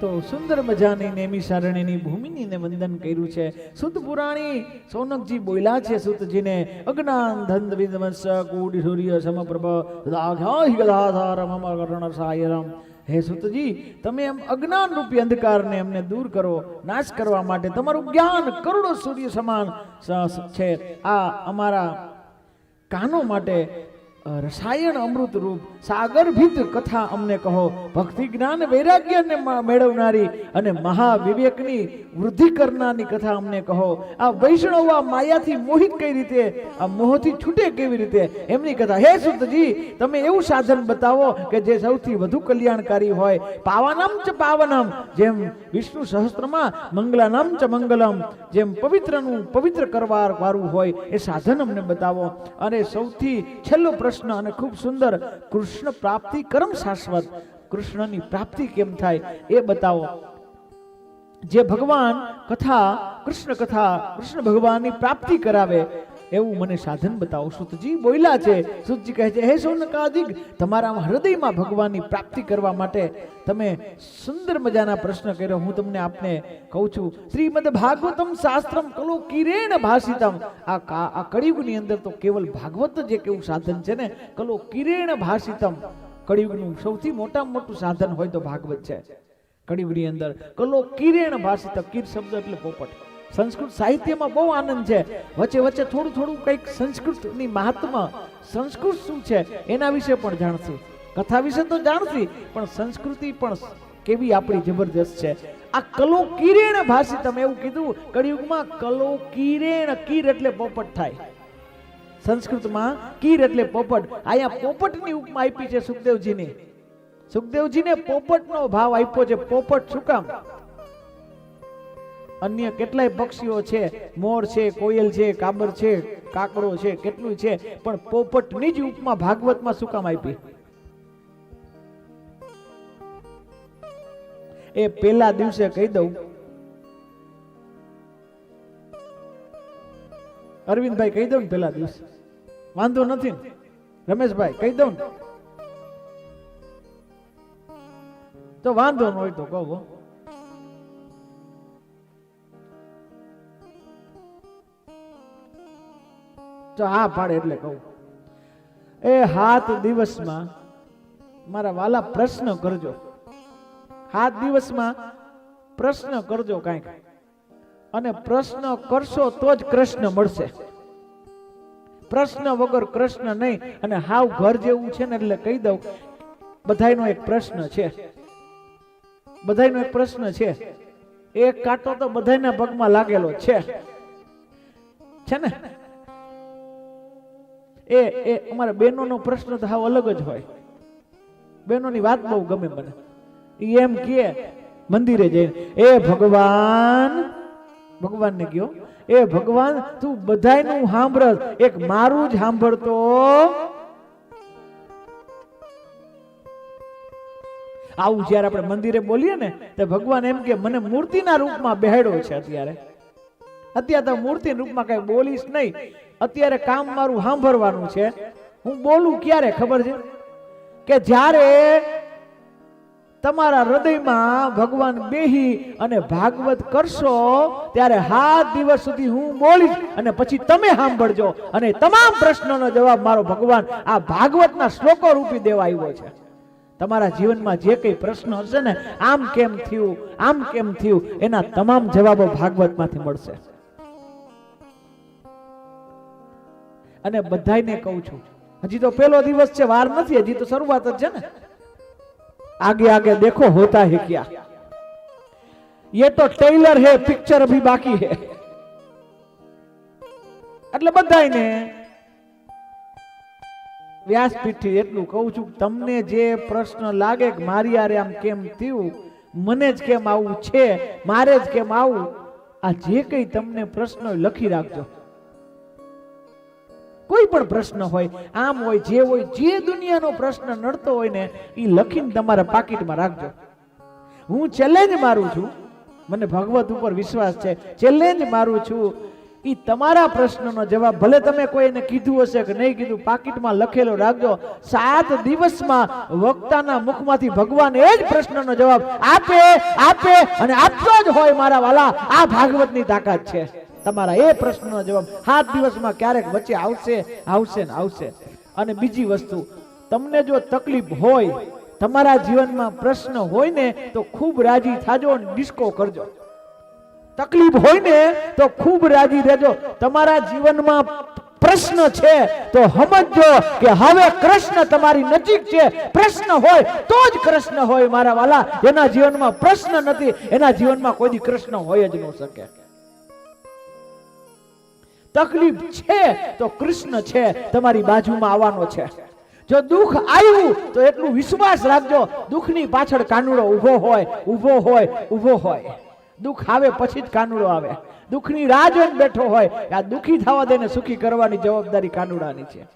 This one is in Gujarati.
તો સુંદર મજાની નેમી સારણીની ભૂમિની ને વંદન કર્યું છે. સુત પુરાણી સોનકજી બોલ્યા છે સુતજીને અજ્ઞાન ધન વિધ્વંસ કુડી સૂર્ય સમપ્રભ દાઘાહિ ગદાધાર મમ કર્ણ સાયરમ. હે સુતજી, તમે એમ અજ્ઞાન રૂપી અંધકારને એમને દૂર કરો. નાશ કરવા માટે તમારું જ્ઞાન કરોડો સૂર્ય સમાન છે. આ અમારા કાનો માટે રસાયણ અમૃત રૂપ સાગરભીત કથા અમને કહો. ભક્તિ જ્ઞાન વૈરાગ્યને મેળવનારી અને મહાવિવેકની વૃદ્ધિ કરનારની કથા અમને કહો. આ વૈષ્ણવ માયાથી મોહિત કઈ રીતે, આ મોહથી છૂટે કેવી રીતે? એમની કથા, હે સુતજી, તમે એવું સાધન બતાવો કે જે સૌથી વધુ કલ્યાણકારી હોય. પાવાનામ ચ પાવનમ, જેમ વિષ્ણુ સહસ્ત્રમાં મંગલાનામ ચ મંગલમ, જેમ પવિત્રનું પવિત્ર કરવા વાળું હોય, એ સાધન અમને બતાવો. અને સૌથી છેલ્લો પ્રશ્ન અને ખૂબ સુંદર કૃષ્ણ પ્રાપ્તિ કરમ શાશ્વત. કૃષ્ણની પ્રાપ્તિ કેમ થાય એ બતાવો. જે ભગવાન કથા, કૃષ્ણ કથા, કૃષ્ણ ભગવાનની પ્રાપ્તિ કરાવે એવું મને સાધન બતાવો. સુતજી બોલ્યા છે. સુતજી કહે છે, હે સોનકાદિક, તમારા હૃદયમાં ભગવાનની પ્રાપ્તિ કરવા માટે તમે સુંદર મજાના પ્રશ્ન કર્યો. હું તમને આપને કહું છું, શ્રીમદ ભાગવતમ શાસ્ત્રમ કલો કિરેણ ભાષિતમ. આ આ કળિયુગની અંદર તો કેવલ ભાગવત જ એક એવું સાધન છે ને? કલો કિરેણ ભાષિતમ. કળિયુગનું સૌથી મોટામાં મોટું સાધન હોય તો ભાગવત છે. કળિયુગની અંદર કલો કિરેણ ભાષિત કીર શબ્દ એટલે પોપટ. સંસ્કૃત સાહિત્યમાં બહુ આનંદ છે. વચ્ચે વચ્ચે થોડું થોડું કંઈક સંસ્કૃતની મહાત્મા. સંસ્કૃત શું છે? એના વિશે પણ જાણશું. કથા વિશે તો જાણશી, પણ સંસ્કૃતિ પણ કેવી આપણી જબરજસ્ત છે. આ કલો કિરેણ ભાષી તમે એવું કીધું, કળિયુગમાં કલો કિરેણ કીર એટલે પોપટ થાય. સંસ્કૃતમાં કીર એટલે પોપટ. અહીંયા પોપટની ઉપમા આપી છે સુખદેવજીની. સુખદેવજીને પોપટનો ભાવ આપ્યો છે. પોપટ શું કામ? અન્ય કેટલાય પક્ષીઓ છે, મોર છે, કોયલ છે, કાબર છે, કાકડો છે, કેટલું છે, પણ પોપટની જ ઉપમા ભાગવતમાં શું કામ આપી? એ પેલા દિવસે કહી દઉં. અરવિંદભાઈ કહી દઉં પેલા દિવસે. વાંધો નથી. રમેશભાઈ કહી દઉં તો વાંધો ન હોય તો કહો તો હા પાડે એટલે કહું. એ હાથ દિવસમાં મારા વાલા પ્રશ્ન કરજો. હાથ દિવસમાં પ્રશ્ન કરજો કાંઈક. અને પ્રશ્ન કરશો તો જ કૃષ્ણ મળશે. પ્રશ્ન વગર કૃષ્ણ નહીં, અને હાવ ઘર જેવું છે ને એટલે કહી દઉં, બધાયનો એક પ્રશ્ન છે. બધાયનો એક પ્રશ્ન છે. એક કાંટો તો બધાના પગમાં લાગેલો છે. છે ને? એ એ, અમારા બહેનોનો પ્રશ્ન તો હાવ અલગ જ હોય. બહેનોની વાત બહુ ગમે મને. એમ કે મંદિરે જઈને એ ભગવાન, ભગવાનને કયો એ ભગવાન, તું બધાયનું સાંભળ, એક મારું જ સાંભળતો આવું જ્યારે આપણે મંદિરે બોલીએ ને, તો ભગવાન એમ કે મને મૂર્તિના રૂપમાં બેહાડ્યો છે અત્યારે. અત્યારે તો મૂર્તિ રૂપમાં કઈ બોલીશ નહીં. અત્યારે કામ મારું સાંભળવાનું છે. હું બોલું ક્યારે ખબર છે? કે જ્યારે તમારા હૃદયમાં ભગવાન બેહી અને ભાગવત કરશો, ત્યારે હાથ દિવસ સુધી હું બોલીશ અને પછી તમે સાંભળજો. અને તમામ પ્રશ્નોનો જવાબ મારો ભગવાન આ ભાગવતના શ્લોકો રૂપી દેવા આવ્યો છે. તમારા જીવનમાં જે કઈ પ્રશ્ન હશે ને, આમ કેમ થયું, આમ કેમ થયું, એના તમામ જવાબો ભાગવતમાંથી મળશે. અને બધાને કહું છું, હજી તો પહેલો દિવસ છે, વાર નથી, હજી તો શરૂઆત જ છે ને. આગે આગે દેખો, હોતા હે ક્યા? ये તો ટ્રેલર હે, પિક્ચર અભી બાકી હે. એટલે બધાને વ્યાસપીઠથી એટલું કહું છું, તમને જે પ્રશ્ન લાગે કે મારી આરે આમ કેમ થયું, મને જ કેમ આવું છે, મારે જ કેમ આવું, આ જે કઈ તમને પ્રશ્ન લખી રાખજો. કોઈ પણ પ્રશ્ન હોય, આમ હોય, જે હોય, જે દુનિયાનો પ્રશ્ન નડતો હોય ને એ લખીને તમારા પાકીટમાં રાખજો. હું ચેલેન્જ મારું છું. મને ભગવત ઉપર વિશ્વાસ છે. ચેલેન્જ મારું છું. એ તમારા પ્રશ્નનો જવાબ, ભલે તમે કોઈને કીધું હશે કે નહીં કીધું, પાકીટમાં લખેલો રાખજો. સાત દિવસમાં વક્તાના મુખમાંથી ભગવાન એ જ પ્રશ્નનો જવાબ આપે આપે અને આપતો જ હોય મારા વાલા. આ ભાગવતની તાકાત છે. તમારા એ પ્રશ્નનો જવાબ સાત દિવસમાં ક્યારેક વચ્ચે આવશે આવશે ને આવશે. અને બીજી વસ્તુ, તમને જો તકલીફ હોય, તમારા જીવનમાં પ્રશ્ન હોય ને, તો ખૂબ રાજી થાજો અને ડિસ્કો કરજો. તકલીફ હોય ને, તો ખૂબ રાજી રહેજો. તમારા જીવનમાં પ્રશ્ન છે, તો સમજજો કે હવે કૃષ્ણ તમારી નજીક છે. પ્રશ્ન હોય, તો જ કૃષ્ણ હોય મારા વાલા. એના જીવનમાં પ્રશ્ન નથી. એના જીવનમાં કોઈ કૃષ્ણ હોય જ ન શકે. તકલીફ છે તો કૃષ્ણ છે, તમારી બાજુમાં આવવાનો છે. જો દુઃખ આવ્યું, તો એટલું વિશ્વાસ રાખજો, દુઃખની પાછળ કાનુડો ઊભો હોય ઊભો હોય ઊભો હોય. દુઃખ આવે પછી જ કાનુડો આવે. દુઃખની રાહ જોઈને બેઠો હોય, આ દુઃખી થવા દેને સુખી કરવાની જવાબદારી કાનુડાની છે.